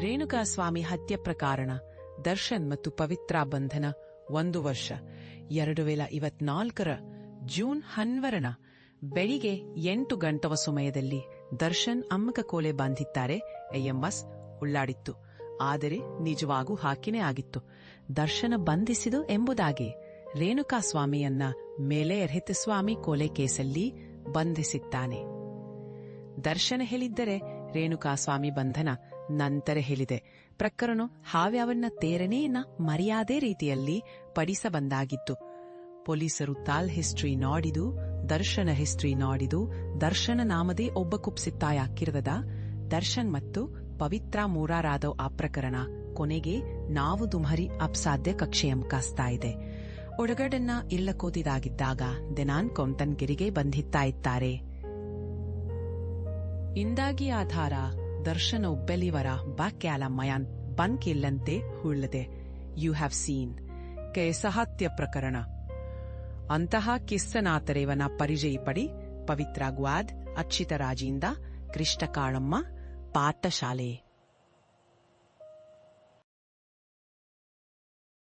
ರೇಣುಕಾಸ್ವಾಮಿ ಹತ್ಯೆ ಪ್ರಕರಣ, ದರ್ಶನ್ ಮತ್ತು ಪವಿತ್ರ ಬಂಧನ ಒಂದು ವರ್ಷ. ಎರಡು ವೇಲ ಇವತ್ನಾಲ್ಕರ ಜೂನ್ ಹನ್ವರಣ ಬೆಳಿಗ್ಗೆ ಎಂಟು ಗಂಟವ ಸಮಯದಲ್ಲಿ ದರ್ಶನ್ ಅಮ್ಮಕ ಕೋಲೆ ಬಂಧಿದ್ದಾರೆ ಎಂಎಸ್ ಉಳ್ಳಾಡಿತ್ತು. ಆದರೆ ನಿಜವಾಗೂ ಹಾಕಿನೇ ಆಗಿತ್ತು. ದರ್ಶನ ಬಂಧಿಸಿದು ಎಂಬುದಾಗಿ ರೇಣುಕಾಸ್ವಾಮಿಯನ್ನ ಮೇಲೆ ಸ್ವಾಮಿ ಕೋಲೆ ಕೇಸಲ್ಲಿ ಬಂಧಿಸಿದ್ದಾನೆ. ದರ್ಶನ ಹೇಳಿದ್ದರೆ ರೇಣುಕಾಸ್ವಾಮಿ ಬಂಧನ ನಂತರ ಹೇಳಿದೆ ಪ್ರಕರಣ ಹಾವ್ಯಾವನ್ನ ತೇರನೇನ ಮರ್ಯಾದೆ ರೀತಿಯಲ್ಲಿ ಪಡಿಸಬಂದಾಗಿತ್ತು ಪೊಲೀಸರು ತಾಲ್ ಹಿಸ್ಟ್ರಿ ನೋಡಿದು, ದರ್ಶನ ಹಿಸ್ಟ್ರಿ ನೋಡಿದು, ದರ್ಶನ ನಾಮದೇ ಒಬ್ಬ ಕುಪ್ಸಿತ್ತಾಯಾಕಿರದ ದರ್ಶನ್ ಮತ್ತು ಪವಿತ್ರ ಮೂರಾರಾದವ್ ಆ ಪ್ರಕರಣ ಕೊನೆಗೆ ನಾವು ದುಮರಿ ಅಪ್ಸಾಧ್ಯ ಕಕ್ಷೆಯಂ ಕಾಸ್ತಾ ಇದೆ. ಒಡಗಡನ್ನ ಇಲ್ಲಕೋತಿದಾಗಿದ್ದಾಗ ದಿನಾನ್ ತನ್ಗಿರಿಗೆ ಬಂಧಿತ್ತಾ ಇದ್ದಾರೆ ಇಂದಾಗಿ ಆಧಾರ ದರ್ಶನ ಬೆಲಿವರ ಬಾಕ್ಯಾಲ ಮಯಾನ್ ಬನ್ಕಿಲ್ಲಂತೆ ಹುಳ್ಳದೆ. ಯು ಹ್ಯಾವ್ ಸೀನ್ ಕೆ ಸಹತ್ಯ ಪ್ರಕರಣ. ಅಂತಹ ಕಿಸ್ಸನಾತರೇವನ ಪರಿಚಯಪಡಿ ಪವಿತ್ರ ಗ್ವಾದ್ ಅಚ್ಯುತ ರಾಜಿಂದ ಕೃಷ್ಣ ಕಾಳಮ್ಮ ಪಾಠಶಾಲೆ.